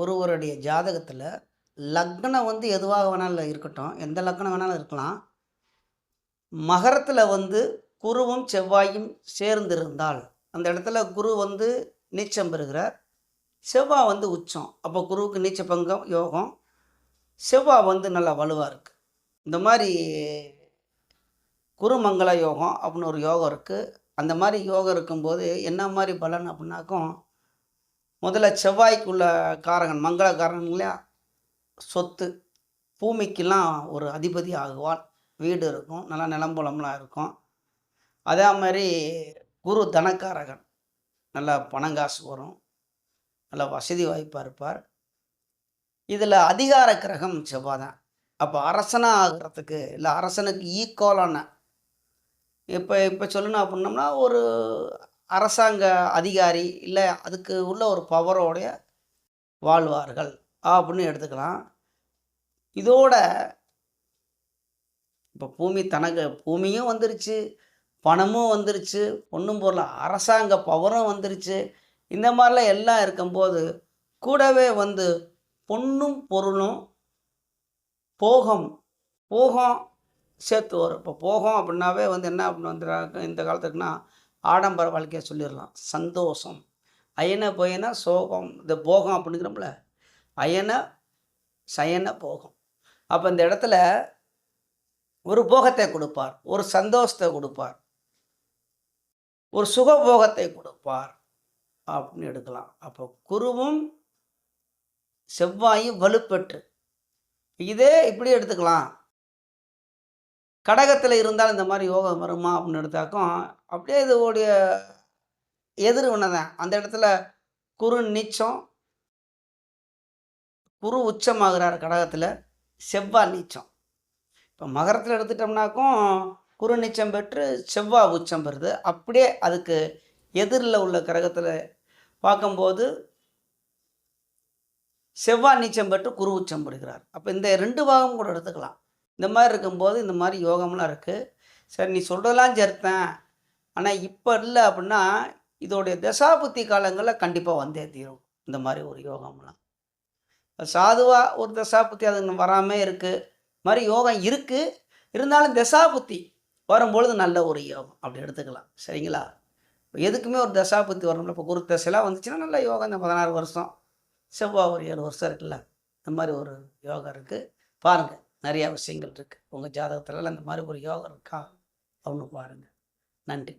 ஒருவருடைய ஜாதகத்தில் லக்னம் வந்து எதுவாக வேணாலும் இருக்கட்டும். எந்த லக்னம் வேணாலும் இருக்கலாம். மகரத்தில் வந்து குருவும் செவ்வாயும் சேர்ந்திருந்தால் அந்த இடத்துல குரு வந்து நீச்சம் பெறுகிறார். செவ்வாய் வந்து உச்சம். அப்போ குருவுக்கு நீச்ச பங்கம் யோகம். செவ்வாய் வந்து நல்லா வலுவாக இருக்குது இந்த மாதிரி குருமங்கள யோகம் அப்படின்னு ஒரு யோகம் இருக்குது அந்த மாதிரி யோகம் இருக்கும்போது என்ன மாதிரி பலன் அப்படின்னாக்கும் முதல்ல செவ்வாய்க்குள்ள காரகன் மங்கள காரகன் இல்லையா? சொத்து. பூமிக்கெல்லாம் ஒரு அதிபதி ஆகுவான். வீடு இருக்கும் நல்லா நிலம்புலம்லாம் இருக்கும். அதே மாதிரி குரு தனக்காரகன். நல்லா பணங்காசு வரும். நல்ல வசதி வாய்ப்பாக இருப்பார். இதில் அதிகார கிரகம் செவ்வாய் தான் அப்போ அரசனாக ஆகிறதுக்கு இல்லை அரசனுக்கு ஈக்குவலான இப்போ இப்போ சொல்லணும் அப்படின்னோம்னா ஒரு அரசாங்க அதிகாரி இல்லை அதுக்கு உள்ள ஒரு பவரோடைய வாழ்வார்கள் அப்படின்னு எடுத்துக்கலாம். இதோட இப்போ பூமி தனக்கு பூமியும் வந்துருச்சு பணமும் வந்துருச்சு ஒன்றும் பொருள் அரசாங்க பவரும் வந்துருச்சு. இந்த மாதிரிலாம் எல்லாம் இருக்கும்போது கூடவே வந்து பொண்ணும் பொருளும் போகம் போகம் சேர்த்து வரும். இப்போ போகம் அப்படின்னாவே வந்து என்ன அப்படின்னு வந்துடுறாங்க இந்த காலத்துக்குன்னா ஆடம்பர வாழ்க்கையை சொல்லிடலாம். சந்தோஷம். அயன பயன சோகம். இந்த போகம் அப்படிங்கிறோம்ல. அயன சயன போகம். அப்போ இந்த இடத்துல ஒரு போகத்தை கொடுப்பார். ஒரு சந்தோஷத்தை கொடுப்பார். ஒரு சுகபோகத்தை கொடுப்பார். அப்படின்னு எடுக்கலாம். அப்போ குருவும் செவ்வாயும் வலுப்பெற்று. இதே இப்படி எடுத்துக்கலாம். கடகத்தில் இருந்தால் இந்த மாதிரி யோகம் வருமா அப்படின்னு எடுத்தாக்கும் அப்படியே இதோடைய எதிர் தான் அந்த இடத்துல குரு நீச்சம் குரு உச்சமாகிறார் கடகத்தில் செவ்வாய் நீச்சம். இப்போ மகரத்தில் எடுத்துட்டோம்னாக்கும் குரு நீச்சம் பெற்று செவ்வாய் உச்சம் பெறுது. அப்படியே அதுக்கு எதிரில் உள்ள கிரகத்தில் பார்க்கும்போது செவ்வாய் நீச்சம் பெற்று குரு உச்சம் பெறுகிறார். அப்போ இந்த ரெண்டு பாகம் கூட எடுத்துக்கலாம். இந்த மாதிரி இருக்கும்போது இந்த மாதிரி யோகம்லாம் இருக்குது சரி நீ சொல்கிறதெல்லாம் சேர்த்தேன். ஆனால் இப்போ இல்லை அப்படின்னா இதோடைய தசாபுத்தி காலங்களில் கண்டிப்பாக வந்தே தீரும். இந்த மாதிரி ஒரு யோகம்லாம். சாதுவாக ஒரு தசாபுத்தி அது இன்னும் வராமல் இருக்குது மாதிரி யோகம் இருக்குது இருந்தாலும் தசாபுத்தி வரும்பொழுது நல்ல ஒரு யோகம். அப்படி எடுத்துக்கலாம். சரிங்களா? இப்போ எதுக்குமே ஒரு தசாபுத்தி வரணும்ல. இப்போ குரு தசைலாம் வந்துச்சுன்னா நல்ல யோகம். இந்த பதினாறு வருஷம் செவ்வாய் ஒரு ஏழு வருஷம் இருக்குல்ல. இந்த மாதிரி ஒரு யோகம் இருக்குது பாருங்கள் நிறையா விஷயங்கள் இருக்குது உங்கள் ஜாதகத்துலலாம் அந்த மாதிரி ஒரு யோகம் இருக்கா? அப்படின்னு பாருங்கள் நன்றி.